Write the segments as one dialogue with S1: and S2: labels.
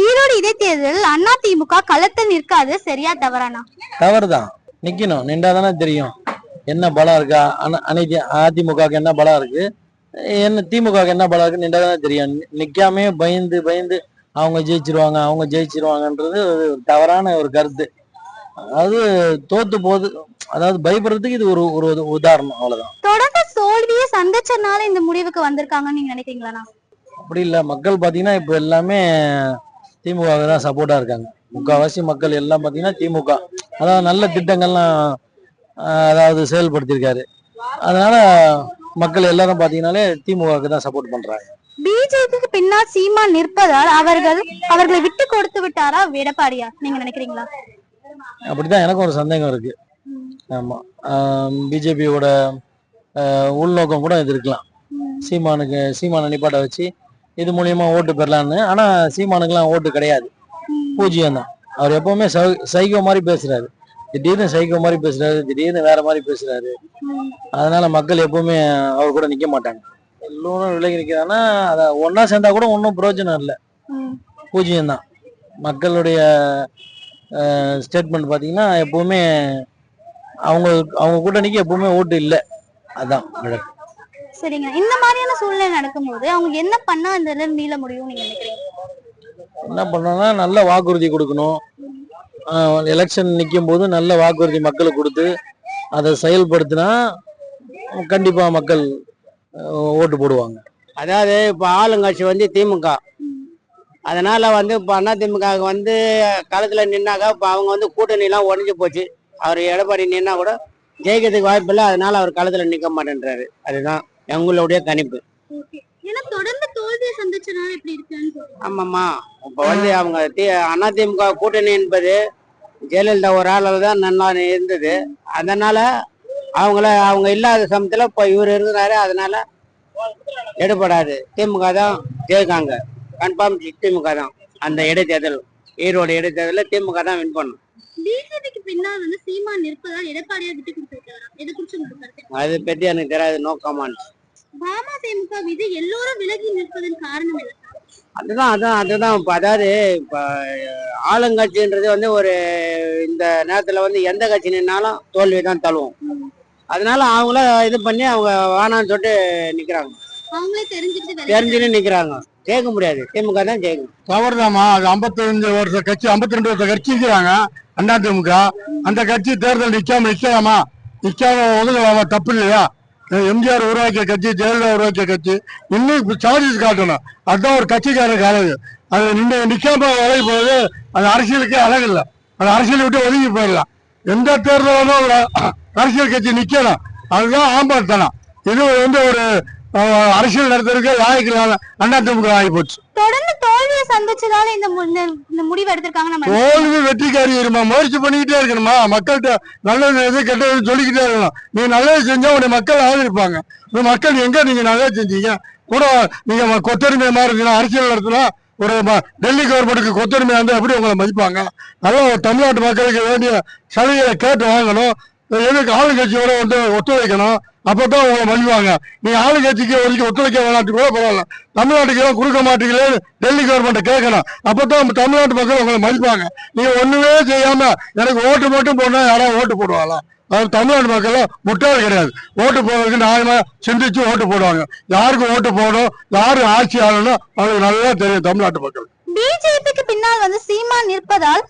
S1: ஈரோடு இடைத்தேர்தலில் அண்ணா திமுக களத்தில் நிற்காது சரியா தவறானா?
S2: தவறுதான். நிக்கணும். நின்றா தானே தெரியும். என்ன பலம் இருக்கா? அன- அனைத்து அதிமுகவுக்கு என்ன பலம் இருக்கு? என்ன திமுகவுக்கு என்ன பலம் இருக்கு? நின்றா தானே தெரியும் நிக்காமே பயந்து பயந்து அவங்க ஜெயிச்சிருவாங்க அவங்க ஜெயிச்சிருவாங்கன்றது ஒரு தவறான ஒரு கருத்து. அதாவது தோத்து போது அதாவது பயப்படுறதுக்கு இது ஒரு ஒரு உத- உதாரணம் அவ்வளவுதான்.
S1: தொடர்ந்து தோல்வியை சந்திச்சனால இந்த முடிவுக்கு வந்திருக்காங்கன்னு நீங்க நினைக்கிறீங்களா
S2: அப்படி இல்லை. மக்கள் பார்த்தீங்கன்னா இப்போ எல்லாமே திமுகவுக்கு தான் சப்போர்ட்டாக இருக்காங்க. முக்கால்வாசி மக்கள் எல்லாம் பார்த்தீங்கன்னா திமுக. அதாவது நல்ல திட்டங்கள்லாம் அதாவது செயல்படுத்தியிருக்காரு. அதனால மக்கள் எல்லாரும் பார்த்தீங்கன்னாலே திமுகவுக்கு தான் சப்போர்ட் பண்றாங்க.
S1: பிஜேபிக்கு பின்னால் சீமான் நிற்பதால் அவர்கள் அவர்களை விட்டு கொடுத்து விட்டாரா எடப்பாடியா? நீங்க நினைக்கிறீங்களா?
S2: அப்படிதான் எனக்கும் ஒரு சந்தேகம் இருக்கு. ஆமா. பிஜேபியோட உள்நோக்கம் கூட இது இருக்கலாம். சீமானுக்கு சீமானை நிப்பாட்ட வச்சு இது மூலியமா ஓட்டு பெறலான்னு ஆனா சீமானுக்குலாம் ஓட்டு கிடையாது. பூஜ்ஜியம் தான் அவர் எப்பவுமே சை- மாதிரி பேசுறாரு. திடீர்னு சைகோ மாதிரி பேசுறாரு திடீர்னு வேற மாதிரி பேசுறாரு. அதனால மக்கள் எப்பவுமே அவர் கூட நிக்க மாட்டாங்க. எல்லோரும் விலகி நிக்கிறாங்கன்னா அதை ஒன்னா சேர்ந்தா கூட ஒன்றும் பிரயோஜனம் இல்லை. பூஜ்ஜியம் தான் மக்களுடைய ஸ்டேட்மெண்ட் பார்த்தீங்கன்னா எப்பவுமே அவங்க அவங்க கூட்டணிக்கு எப்பவுமே ஓட்டு இல்லை. அதான் வழக்கு.
S1: சரிங்க. இந்த மாதிரியான சூழ்நிலை நடக்கும்போது அவங்க என்ன பண்ணா இந்த இதுல மீள முடியும் நீங்க நினைக்கிறீங்க?
S2: என்ன பண்ணணும்னா நல்ல வாக்குறுதி கொடுக்கணும். எலெக்ஷன் நிற்கும் போது நல்ல வாக்குறுதி மக்களுக்கு கொடுத்து அதை செயல்படுத்தினா கண்டிப்பா மக்கள் ஓட்டு போடுவாங்க.
S3: அதாவது இப்போ ஆளுங்கட்சி வந்து திமுக. அதனால வந்து இப்போ அண்ணா திமுகவுக்கு வந்து களத்தில் நின்னாக்கா இப்போ அவங்க வந்து கூட்டணிலாம் உடஞ்சி போச்சு. அவர் எடப்பாடி நின்னா கூட ஜெயிக்கிறதுக்கு வாய்ப்பு இல்லை. அதனால அவர் களத்தில் நிற்க மாட்டேன்றாரு. அதுதான். எங்களுடைய கணிப்பு. ஆமாம்மா. இப்போ வந்து அவங்க தி அதிமுக கூட்டணி என்பது ஜெயலலிதா ஒரு ஆளால் தான் நல்லா இருந்தது. அதனால அவங்கள அவங்க இல்லாத சமயத்தில் இப்போ இவர் இருக்கிறாரு அதனால எடுபடாது. திமுக தான் ஜெயிக்காங்க. கன்ஃபார்ம் திமுக தான். அந்த இடைத்தேர்தல் ஈரோடு இடைத்தேர்தலில் திமுக தான் வின் பண்ணும் அதை பற்றி எனக்கு தெரியாது நோக்கமான்
S1: பாமக மீது எல்லோரும் விலகி நிற்பதன் காரணம் என்ன?
S3: அதுதான் அதுதான் அதுதான். இப்போ அதாவது இப்போ ஆளுங்கட்சின்றது வந்து ஒரு இந்த நேரத்தில் வந்து எந்த கட்சி நின்னாலும் தோல்வி தான் தழுவும். அதனால அவங்கள இது பண்ணி அவங்க வேணாம்னு சொல்லிட்டு நிற்கிறாங்க தெரிஞ்சுன்னு நிற்கிறாங்க ஜெயிக்க முடியாது. திமுக தான் ஜெயிக்கும்
S4: தவறுதாம்மா. அது 55 வருஷ கட்சி 52 ரெண்டு வருஷ கட்சி இருக்கிறாங்க அண்ணா திமுக. அந்த கட்சி தேர்தல் நிக்காம நிக்கலாமா? நிக்காம ஒதுங்கலாமா தப்பு இல்லையா? எம்ஜிஆர் உருவாக்கிய கட்சி ஜெயலலிதா உருவாக்கிய கட்சி. இன்னும் சார்ஜஸ் காட்டணும். அதுதான் ஒரு கட்சிக்காரருக்கு அழகு அது நின்று நிக்காம விலகி போகுது அது அரசியலுக்கே அழகு இல்லை. அது அரசியலை விட்டு ஒதுங்கி போயிடலாம். எந்த தேர்தலும் ஒரு அரசியல் கட்சி நிக்கணும். அதுதான் ஆம்பாட்டனம் இது வந்து ஒரு அரசியல் நடத்துறதுக்கு லாயக்கு அண்ணா திமுக ஆகி போச்சு.
S1: தொடர்ந்து தோல்வியை சந்திச்சதால இந்த முடிவு எடுத்திருக்காங்க நம்ம
S4: தோல்வி வெற்றிக்காரி இருமா முயற்சி பண்ணிக்கிட்டே இருக்கணுமா? மக்கள்கிட்ட நல்லது எது கெட்டது சொல்லிக்கிட்டே இருக்கணும். நீ நல்லது செஞ்சா உடைய மக்கள் ஆதரிப்பாங்க. இந்த மக்கள் எங்க நீங்க நல்லது செஞ்சீங்க? கூட நீங்க ம- கொத்தடிமை மாதிரி இருந்தீங்கன்னா அரசியல் நடத்தினா ஒரு டெல்லி கவர்மெண்ட்டுக்கு கொத்தடிமை வந்து எப்படி உங்களை மதிப்பாங்க. நல்லா தமிழ்நாட்டு மக்களுக்கு வேண்டிய சலுகைகளை கேட்டு வாங்கணும். எதுக்கு ஆளுங்கட்சியோட வந்து ஒத்துழைக்கணும்? அப்பதான் உங்களை மதிப்பாங்க. நீங்க ஆளுங்கட்சிக்கு ஒதுக்கி ஒத்துழைக்க வேணாட்டு கூட பரவாயில்ல. தமிழ்நாட்டுக்கு ஏன் கொடுக்க மாட்டீங்களே டெல்லி கவர்மெண்ட் கேட்கணும். அப்பதான் தமிழ்நாட்டு மக்கள் உங்களை மதிப்பாங்க. நீங்க ஒண்ணுமே செய்யாம எனக்கு ஓட்டு மட்டும் போடணும் யாராவது ஓட்டு போடுவாங்களா அது தமிழ்நாடு மக்கள் முட்டாள் கிடையாது. ஓட்டு போடுறதுக்கு நியாயமா சிந்திச்சு ஓட்டு போடுவாங்க. யாருக்கு ஓட்டு போடணும் யாரு ஆட்சி ஆளணும் அவங்களுக்கு நல்லா தெரியும் தமிழ்நாட்டு மக்கள்.
S1: பிஜேபிக்கு பின்னால் வந்து சீமான் நிற்பதால்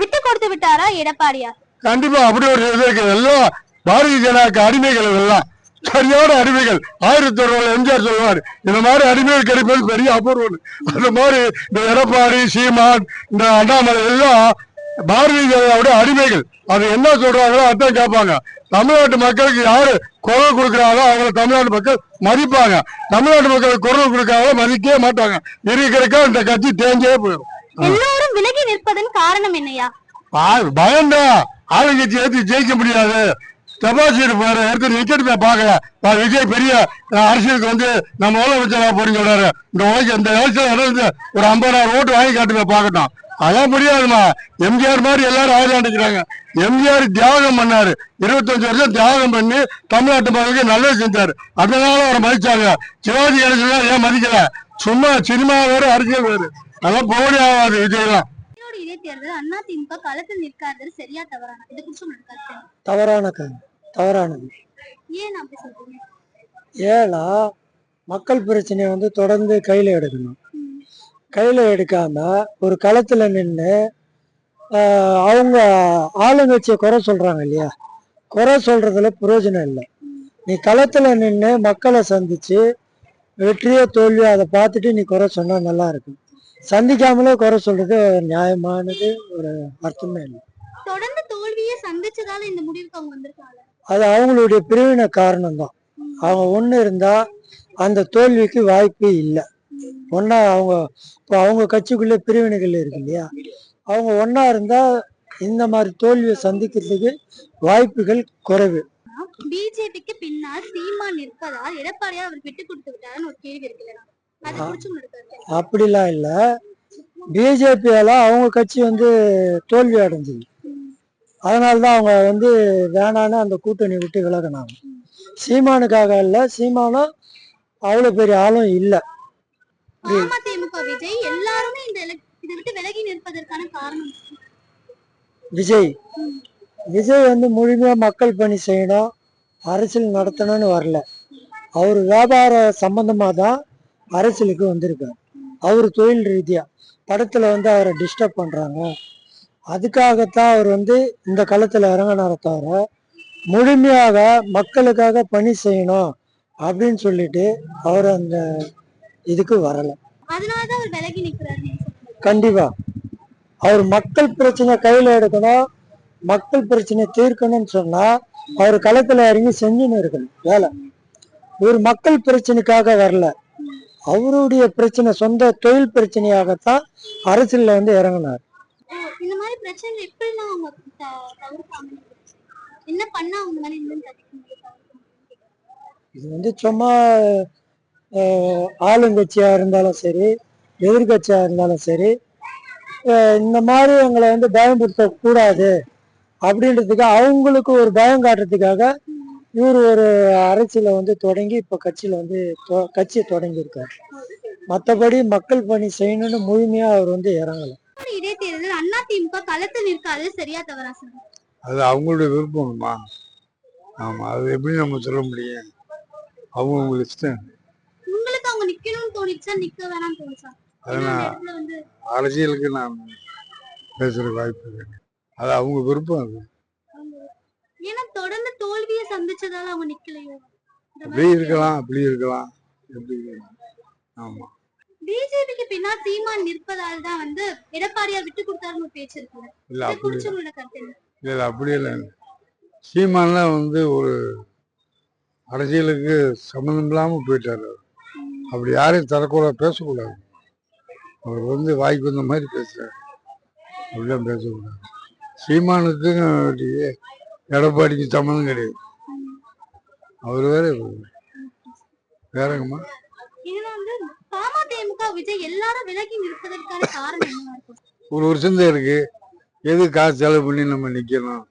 S1: விட்டு கொடுத்து விட்டாரா எடப்பாடியா
S4: கண்டிப்பா அப்படி ஒரு இது இருக்கு. எல்லாம் பாரதிய ஜனதாக்கு அடிமைகள் எல்லாம் சரியான அடிமைகள். ஆயிரத்தி தொள்ளாயிரம் எம்ஜிஆர் சொல்லுவார் இந்த மாதிரி அடிமைகள் கிடைப்பது பெரிய அபூர்வம். அந்த மாதிரி இந்த எடப்பாடி சீமான் இந்த அண்ணாமலை எல்லாம் பாரதிய ஜனதாவுடைய அடிமைகள். அது என்ன சொல்றாங்களோ அதான் கேட்பாங்க. தமிழ்நாட்டு மக்களுக்கு யாரு குரல் கொடுக்குறாங்களோ அவங்கள தமிழ்நாட்டு மக்கள் மதிப்பாங்க. தமிழ்நாட்டு மக்களுக்கு குரல் கொடுக்காத மதிக்கவே மாட்டாங்க. இருக்கிறக்கா இந்த கட்சி தேஞ்சே போயிடும்.
S1: எல்லோரும் விலகி நிற்பதன் காரணம் என்னையா
S4: பயம்தான். ஆளுங்கட்சி எடுத்து ஜெயிக்க முடியாது. டெபாசிட் போற எடுத்து விக்கெட் போய் பார்க்கல. விஜய் பெரிய அரசியலுக்கு வந்து நம்ம முதலமைச்சரா போறீங்க சொல்றாரு. இந்த உலக இந்த எலெக்ஷன் ஒரு ஐம்பதாயிரம் ஓட்டு வாங்கி காட்டு போய் பார்க்கட்டும். அதான் முடியாதுமா எம்ஜிஆர் மாதிரி எல்லாரும் ஆயுதாண்டிக்கிறாங்க எம்ஜிஆர் தியாகம் பண்ணாரு. இருபத்தஞ்சு வருஷம் தியாகம் பண்ணி தமிழ்நாட்டு மக்களுக்கு நல்லது செஞ்சாரு. அதனால அவரை மதிச்சாங்க. சிவாஜி கணேசன் ஏன் மதிக்கல? சும்மா சினிமா வேறு அரசியல் வேறு. அதெல்லாம் போடி ஆகாது விஜயெல்லாம்
S1: இடைத்தேர்தல் அண்ணா திமுக களத்தில் நிற்காதது சரியா தவறான இது குறிச்சு?
S5: தவறான தவறானது.
S1: ஏன் அப்படி சொல்றீங்க?
S5: ஏன்னா மக்கள் பிரச்சனையை வந்து தொடர்ந்து கையில எடுக்கணும். கையில எடுக்காம ஒரு களத்துல நின்று அவங்க ஆளுங்கட்சியை குறை சொல்றாங்க இல்லையா? குறை சொல்றதுல பிரயோஜனம் இல்லை. நீ களத்துல நின்று மக்களை சந்திச்சு வெற்றியோ தோல்வியோ அதை பார்த்துட்டு நீ குறை சொன்னா நல்லா இருக்கும். சந்திக்காமலே குறை சொல்றது நியாயமானது ஒரு அர்த்தமே இல்லை.
S1: தொடர்ந்து தோல்வியை சந்திச்சதால இந்த முடிவுக்கு அவங்க வந்திருக்காங்க.
S5: அது அவங்களுடைய பிரிவினை காரணம்தான். அவங்க ஒன்று இருந்தா அந்த தோல்விக்கு வாய்ப்பே இல்லை. ஒன்றா அவங்க இப்போ அவங்க கட்சிக்குள்ளே பிரிவினைகள் இருக்கு இல்லையா? அவங்க ஒன்றா இருந்தா இந்த மாதிரி தோல்வியை சந்திக்கிறதுக்கு வாய்ப்புகள் குறைவு.
S1: பிஜேபிக்கு பின்னால் சீமான் நிற்பதால் எடப்பாடியார் அவர் விட்டு கொடுத்து விட்டாருன்னு ஒரு கேள்வி இருக்குல்ல
S5: அப்படிலாம் இல்லை. பிஜேபியால அவங்க கட்சி வந்து தோல்வி அடைஞ்சது. அதனால தான் அவங்க வந்து வேணான்னு அந்த கூட்டணி விட்டு விலகினாங்க. சீமானுக்காக இல்லை சீமானும் அவ்வளோ பெரிய ஆளும் இல்லை.
S1: விஜய்
S5: விஜய். விஜய் வந்து முழுமையா மக்கள் பணி செய்யணும் அரசியல் நடத்தணும்னு வரல. அவர் வியாபார சம்பந்தமா தான் அரசியலுக்கு வந்திருக்காரு. அவர் தொழில் ரீதியா படத்துல வந்து அவரை டிஸ்டர்ப் பண்றாங்க. அதுக்காகத்தான் அவர் வந்து இந்த களத்துல இறங்கினார தவிர முழுமையாக மக்களுக்காக பணி செய்யணும் அப்படின்னு சொல்லிட்டு அவர் அந்த இதுக்கு வரல.
S1: அதனாலதான் அவர்.
S5: கண்டிப்பா. மக்கள் பிரச்சனை கையில எடுக்கணும். மக்கள் பிரச்சனை தீர்க்கணும்னு சொன்னா அவர் களத்துல இறங்கி செஞ்சுன்னு இருக்கணும். வேலை. இவர் மக்கள் பிரச்சனைக்காக வரல. அவருடைய பிரச்சனை சொந்த தொழில் பிரச்சனையாகத்தான் அரசியல்ல வந்து இறங்கினார்.
S1: ஓ, இந்த மாதிரி பிரச்சனை எப்படிலாம் அவங்க த- தவிர்ப்பாங்க என்ன பண்ணா அவங்க மேல இன்னும் தடுக்க முடியும்?
S5: இது வந்து சும்மா ஆளுங்கட்சியா இருந்தாலும் சரி எதிர்கட்சியா இருந்தாலும் சரி இந்த மாதிரி எங்களை வந்து பயன்படுத்த கூடாது அப்படின்றதுக்கு அவங்களுக்கு ஒரு பயம் காட்டுறதுக்காக இவர் ஒரு அரசியலை வந்து தொடங்கி இப்ப கட்சியில வந்து தொ- கட்சியை தொடங்கியிருக்காரு. மற்றபடி மக்கள் பணி செய்யணும்னு முழுமையா அவர் வந்து இறங்கல.
S1: ஈரோடு இடைத்தேர்தல் அண்ணா திமுக களத்தில் நிற்காது சரியா தவறா சொல்லுங்க
S4: அது அவங்களுடைய விருப்பம்மா ஆமா அது எப்படி நம்ம சொல்ல முடியும்? அவங்க உங்களுக்கு இஷ்டம்
S1: உங்களுக்கு அவங்க நிக்கணும்னு தோணிச்சா நிக்க வேணாம்னு தோணுச்சா?
S4: அது
S1: ஏன்னா
S4: நான்
S1: அந்த இடத்துல வந்து
S4: அரசியலுக்கு நான் பேசுற வாய்ப்பு அது அவங்க விருப்பம் அது.
S1: ஏன்னா தொடர்ந்து தோல்வியை சந்திச்சதால அவங்க நிக்கலையோ?
S4: அப்படி இருக்கலாம் அப்படி இருக்கலாம். எப்படி. ஆமா.
S1: பிஜேபிக்கு பின்னால் சீமான் நிற்பதால் தான் வந்து எடப்பாடியார் விட்டு கொடுத்தாருன்னு பேச்சு இருக்குல்ல
S4: இல்ல அப்படி? இல்ல. இல்ல அப்படி இல்லை. சீமான்லாம் வந்து ஒரு அரசியலுக்கு சம்மந்தம் இல்லாம போயிட்டாரு அவர். அப்படி யாரையும் தரக்கூட பேசக்கூடாது. அவர் வந்து வாய்க்கு வந்த மாதிரி பேசுறாரு. அப்படிலாம் பேசக்கூடாது. சீமானுக்கு எடப்பாடிக்கு சம்மந்தம் கிடையாது. அவர் வேற. வேறங்கம்மா? ஒரு வருஷம் தான் இருக்கு. எது காசு செலவு பண்ணி நம்ம நிக்கணும்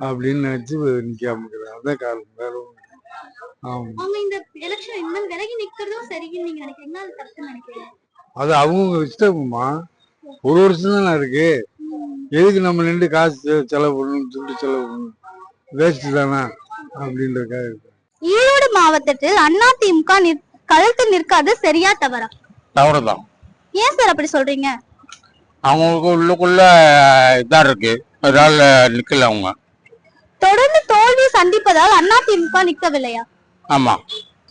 S4: அப்படின்னு நினைச்சு நிக்காம இருக்கிறார். அதான் காரணம். வேற
S1: அது
S4: அவங்க இஷ்டம்மா. ஒரு வருஷம் தானே இருக்கு. எதுக்கு நம்ம நின்று காசு செலவு பண்ணணும் துட்டு செலவு பண்ணணும்? வேஸ்ட் தானே அப்படின்றக்காக இருக்கு.
S1: ஈரோடு மாவட்டத்தில் அண்ணா திமுக களத்தில் நிற்காது சரியா தவறா?
S6: தவறுதான்.
S1: ஏன் சார் அப்படி சொல்றீங்க?
S6: அவங்களுக்கு உள்ளுக்குள்ள இதா இருக்கு. அதனால நிக்கல அவங்க.
S1: தொடர்ந்து தோல்வி சந்திப்பதால் அண்ணா திமுக நிற்கவில்லையா?
S6: ஆமா.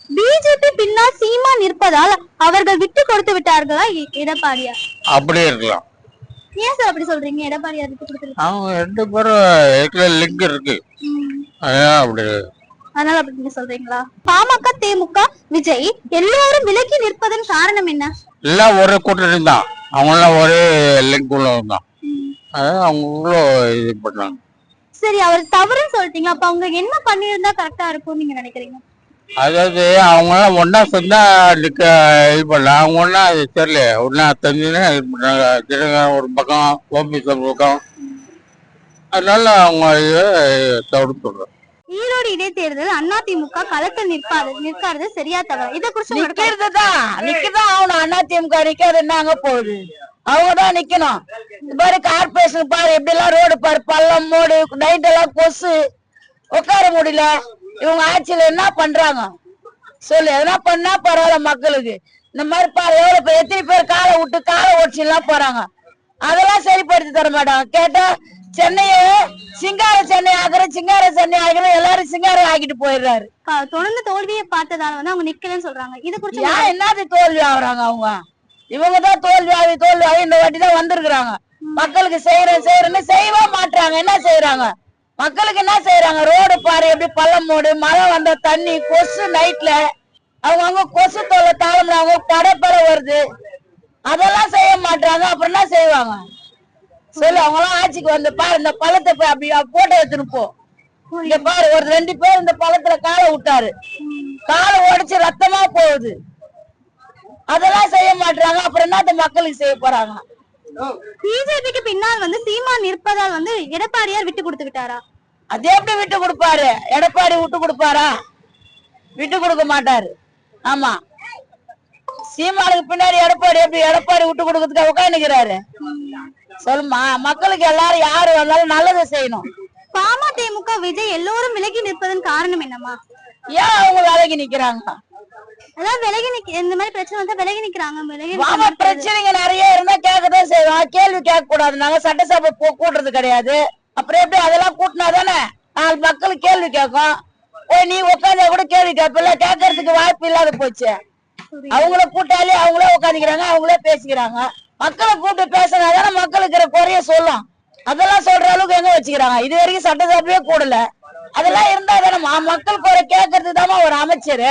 S1: பிஜேபி பின்னால் சீமா நிற்பதால் அவர்கள் விட்டு கொடுத்து விட்டார்களா எ- எடப்பாடியார்?
S6: அப்படியே இருக்கலாம்.
S1: ஏன் சார் அப்படி சொல்றீங்க? எடப்பாடியார் விட்டு கொடுத்து
S6: அவங்க ரெண்டு பேரும் லிங்க் இருக்கு. அப்படி.
S1: அதனால அப்படி நீங்க சொல்றீங்களா? பாமக தேமுக விஜய் எல்லாரும் விலகி நிற்பதன் காரணம் என்ன?
S6: எல்லாம் ஒரே கூட்டணி தான். அவங்களாம் ஒரே லிங்க் உள்ளவங்க தான் அதான் அவங்களுக்குள்ள இது பண்றாங்க.
S1: சரி அவர் தவறுன்னு சொல்லிட்டீங்க. அப்ப அவங்க என்ன பண்ணியிருந்தா கரெக்டா இருக்கும்னு நீங்க நினைக்கிறீங்க?
S6: அதாவது அவங்களாம் ஒன்னா சேர்ந்தா நிக்க இது பண்ணல அவங்க ஒன்னா அது தெரியல. ஒன்னா தெரிஞ்சுன்னா இது பண்றாங்க ஒரு பக்கம் ஓபிஎஸ் பக்கம். அதனால அவங்க இதை தவிர்த்து சொல்றேன்
S1: ஈரோடு இடைத்தேர்தல் அதிமுக களத்தில் நிற்காது நிற்காது சரியா தவறா? இதை குறிச்சு கருத்து-
S7: நிக்கிறதுதான் நிக்கதான் ஆகணும். அதிமுக நிக்காது. என்னங்க போகுது? அவங்கதான் நிக்கணும். இந்த பாரு கார்பரேஷன் பாரு எப்படி எல்லாம் ரோடு பாரு பள்ளம் மோடு நைட் எல்லாம் கொசு. உட்கார முடியல. இவங்க ஆட்சியில என்ன பண்றாங்க? சொல்லு. எதனா பண்ணா பரவாயில்ல மக்களுக்கு. இந்த மாதிரி பாரு எவ்வளவு பேர் எத்தனை பேர் காலை விட்டு காலை ஓடிச்சு எல்லாம் போறாங்க. அதெல்லாம் சரிப்படுத்தி தர மாட்டாங்க கேட்டா சென்னைய சிங்கார சென்னை ஆகிற சிங்கார சென்னை ஆகிற எல்லாரும் சிங்காரம் ஆக்கிட்டு போயிடுறாரு.
S1: தொடர்ந்து தோல்வியை பார்த்ததால வந்து அவங்க நிக்கலன்னு சொல்றாங்க. இதை குறிச்சு
S7: ஏன் என்னது தோல்வி ஆகுறாங்க அவங்க? இவங்க தான் தோல்வி ஆகி தோல்வி ஆகி இந்த வாட்டி தான் வந்திருக்கிறாங்க. மக்களுக்கு செய்யறேன் செய்யறேன்னு செய்யவே மாட்டாங்க என்ன செய்யறாங்க? மக்களுக்கு என்ன செய்யறாங்க? ரோடு பாரு எப்படி பள்ளம் மூடு மழை வந்த தண்ணி கொசு நைட்ல அவங்க அவங்க கொசு தொல்லை தாளம் அவங்க படப்பட வருது. அதெல்லாம் செய்ய மாட்டாங்க அப்புறம் என்ன செய்வாங்க? சொல்லு அவங்க எல்லாம் ஆட்சிக்கு வந்து பாரு இந்த பழத்தை போய் அப்படி போட்டோ எடுத்துன்னு போ இங்க பாரு ஒரு ரெண்டு பேர் இந்த பழத்துல காலை விட்டாரு. காலை உடைச்சு ரத்தமா போகுது. அதெல்லாம் செய்ய மாட்டாங்க அப்புறம் என்னத்த மக்களுக்கு செய்ய போறாங்க?
S1: பிஜேபிக்கு பின்னால் வந்து சீமான் நிற்பதால் வந்து எடப்பாடியார் விட்டு கொடுத்துக்கிட்டாரா
S7: அது எப்படி விட்டு கொடுப்பாரு? எடப்பாடி விட்டு கொடுப்பாரா? விட்டு கொடுக்க மாட்டாரு. ஆமா. சீமானுக்கு பின்னாடி எடப்பாடி எப்படி எடப்பாடி விட்டு கொடுக்கறதுக்கு உட்காந்துக்கிறாரு சொல்லுமா மக்களுக்கு எல்லாரும் யாரு வந்தாலும் நல்லதை செய்யணும்.
S1: பாமக விஜய் எல்லோரும் விலகி நிற்பதன் காரணம் என்னமா
S7: ஏன் அவங்க வேலைக்கு நிக்கிறாங்க?
S1: அதான் விலகி நிக்க இந்த மாதிரி பிரச்சனை வந்தா விலகி நிக்கிறாங்க விலகி மாட்டேங்குது.
S7: பிரச்சனைங்க நிறைய இருந்தா கேட்கதான் செய்வோம் கேள்வி கேட்க கூடாது நாங்க சட்டசபை கூட்டுறது கிடையாது. அப்புறம் எப்படி அதெல்லாம் கூட்டினா தானே? நாலு மக்கள் கேள்வி கேட்கும். ஓ நீ உட்காந்தா கூட கேள்வி கேட்பல கேட்கறதுக்கு வாய்ப்பு இல்லாத போச்சு. அவங்கள கூட்டாலே அவங்களே உட்காந்துக்கிறாங்க அவங்களே பேசிக்கிறாங்க. மக்களை கூப்பிட்டு பேசினா தானே மக்களுக்கு இருக்கிற குறைய சொல்லும். அதெல்லாம் சொல்ற அளவுக்கு எங்க வச்சுக்கிறாங்க? இது வரைக்கும் சட்டசபையே கூடல. அதெல்லாம் இருந்தா தானே மக்கள் குறை கேட்கறதுக்கு தாமா ஒரு அமைச்சர்.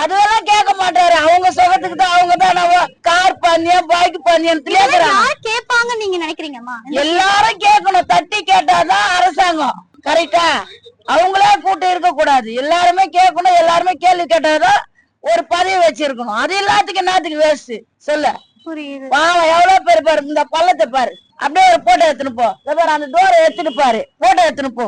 S7: அதெல்லாம் கேட்க மாட்டாரு. அவங்க சுகத்துக்கு தான் அவங்க தான் கார் பந்தயம் பைக்
S1: யார் கேட்பாங்க நீங்க நினைக்கிறீங்கம்மா?
S7: எல்லாரும் கேட்கணும். தட்டி கேட்டாதான் அரசாங்கம். கரெக்டா அவங்களே கூட்டம் இருக்க கூடாது. எல்லாருமே கேட்கணும். எல்லாருமே கேள்வி கேட்டாதான் ஒரு பதவி வச்சிருக்கணும். அது எல்லாத்துக்கும் என்னத்துக்கு வேஸ்ட் சொல்ல.
S1: புரியுது.
S7: பாவம் எவ்வளவு பேர் பாரு இந்த பள்ளத்தை பாரு. அப்படியே ஒரு போட்டோ எடுத்துன்னு போ. பாரு அந்த டோரை எடுத்துட்டு பாரு. போட்டோ எடுத்துன்னு போ.